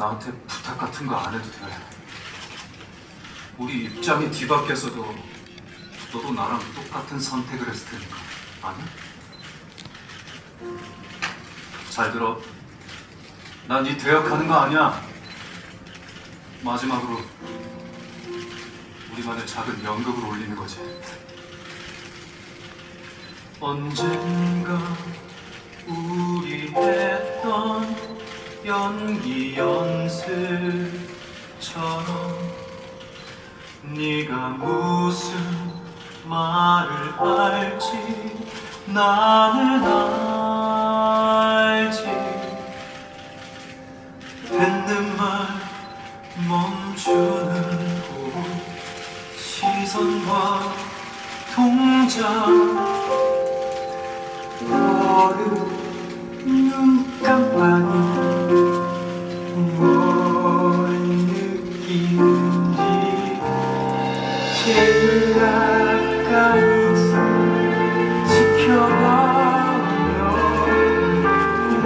나한테 부탁 같은 거 안 해도 돼. 우리 입장이 뒤바뀌었어도 너도 나랑 똑같은 선택을 했을 테니까. 아니야? 잘 들어. 난네 대역하는 거 아니야. 마지막으로 우리만의 작은 연극을 올리는 거지. 언젠가 우리 했던 연기 연습처럼 네가 무슨 말을 할지? 나는 알지. 했는 말 멈추는 곳 시선과 동작 얼음 눈 깜빡이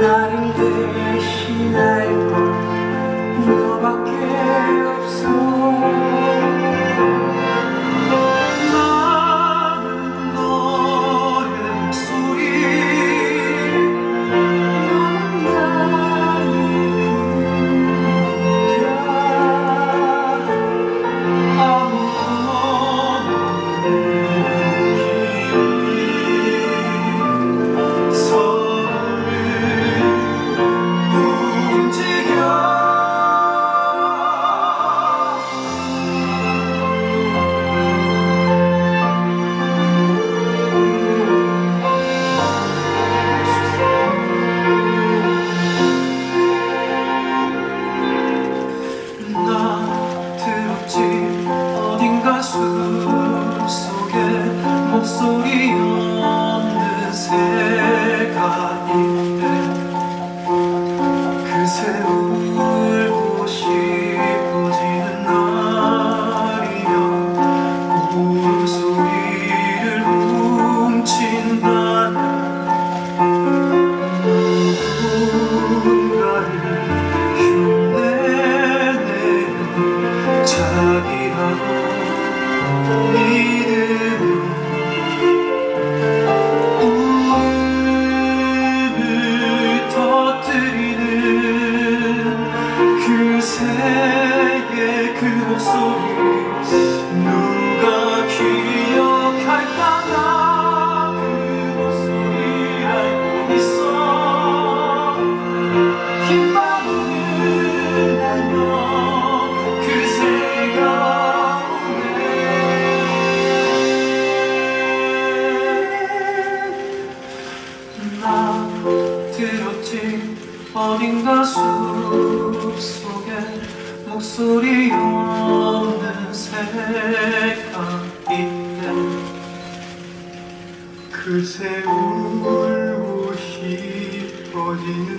나를 대신할 건 너밖에 없어 어. 나 들었지 어딘가 숲속에 목소리 없는 새가 있대 그새 울고 싶어지는 날